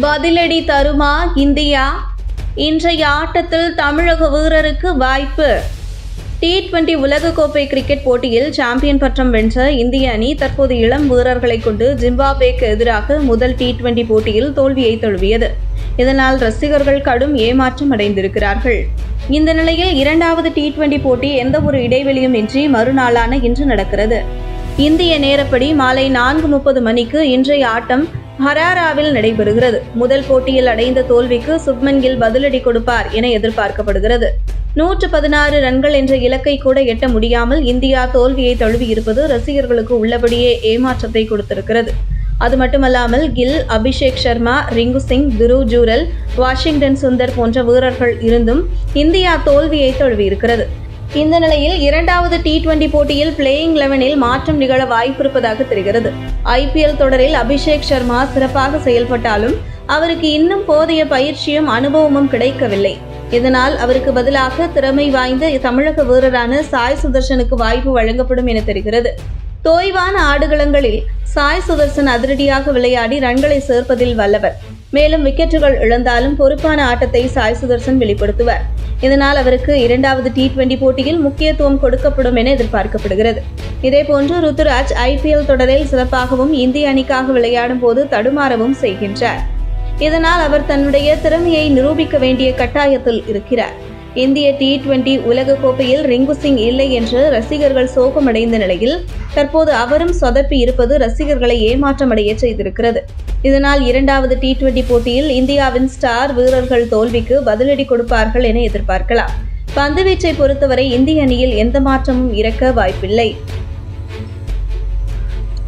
பதிலடி தருமா இந்தியா? இன்றைய ஆட்டத்தில் தமிழக வீரருக்கு வாய்ப்பு. டி டுவெண்டி உலகக்கோப்பை கிரிக்கெட் போட்டியில் சாம்பியன் பட்டம் வென்ற இந்திய அணி தற்போது இளம் வீரர்களை கொண்டு ஜிம்பாப்வேக்கு எதிராக முதல் டி டுவெண்டி போட்டியில் தோல்வியை தழுவியது. இதனால் ரசிகர்கள் கடும் ஏமாற்றம் அடைந்திருக்கிறார்கள். இந்த நிலையில் இரண்டாவது டி டுவெண்டி போட்டி எந்த ஒரு இடைவெளியும் இன்றி மறுநாளான இன்று நடக்கிறது. இந்திய நேரப்படி மாலை நான்கு முப்பது மணிக்கு இன்றைய ஆட்டம் ஹராராவில் நடைபெறுகிறது. முதல் போட்டியில் அடைந்த தோல்விக்கு சுப்மன் கில் பதிலடி கொடுப்பார் என எதிர்பார்க்கப்படுகிறது. நூற்று பதினாறு ரன்கள் என்ற இலக்கை கூட எட்ட முடியாமல் இந்தியா தோல்வியை தழுவியிருப்பது ரசிகர்களுக்கு உள்ளபடியே ஏமாற்றத்தை கொடுத்திருக்கிறது. அது மட்டுமல்லாமல் கில் அபிஷேக் சர்மா ரிங்கு சிங் துரு ஜூரல் வாஷிங்டன் சுந்தர் போன்ற வீரர்கள் இருந்தும் இந்தியா தோல்வியை தழுவியிருக்கிறது. இந்த நிலையில் இரண்டாவது டி டுவெண்டி போட்டியில் பிளேயிங் லெவனில் மாற்றம் நிகழ வாய்ப்பிருப்பதாக தெரிகிறது. ஐபிஎல் தொடரில் அபிஷேக் சர்மா சிறப்பாக செயல்பட்டாலும் அவருக்கு இன்னும் போதிய பயிற்சியும் அனுபவமும் கிடைக்கவில்லை. இதனால் அவருக்கு பதிலாக திறமை வாய்ந்த தமிழக வீரரான சாய் சுதர்ஷனுக்கு வாய்ப்பு வழங்கப்படும் என தெரிகிறது. தோய்வான ஆடுகளங்களில் சாய் சுதர்சன் அதிரடியாக விளையாடி ரன்களை சேர்ப்பதில் வல்லவர். மேலும் விக்கெட்டுகள் இழந்தாலும் பொறுப்பான ஆட்டத்தை சாய் சுதர்சன் வெளிப்படுத்துவார். இதனால் அவருக்கு இரண்டாவது டி டுவெண்டி போட்டியில் முக்கியத்துவம் கொடுக்கப்படும் என எதிர்பார்க்கப்படுகிறது. இதேபோன்று ருத்துராஜ் ஐபிஎல் தொடரில் சிறப்பாகவும் இந்திய அணிக்காக விளையாடும் போது தடுமாறவும் செய்கின்றார். இதனால் அவர் தன்னுடைய திறமையை நிரூபிக்க வேண்டிய கட்டாயத்தில் இருக்கிறார். இந்திய டி டுவெண்டி உலகக்கோப்பையில் ரிங்கு சிங் இல்லை என்று ரசிகர்கள் சோகமடைந்த நிலையில் தற்போது அவரும் சொதப்பி இருப்பது ரசிகர்களை ஏமாற்றமடைய செய்திருக்கிறது. இதனால் இரண்டாவது டி டுவெண்டி போட்டியில் இந்தியாவின் ஸ்டார் வீரர்கள் தோல்விக்கு பதிலடி கொடுப்பார்கள் என எதிர்பார்க்கலாம். பந்துவீச்சை பொறுத்தவரை இந்திய அணியில் எந்த மாற்றமும் இறக்க வாய்ப்பில்லை.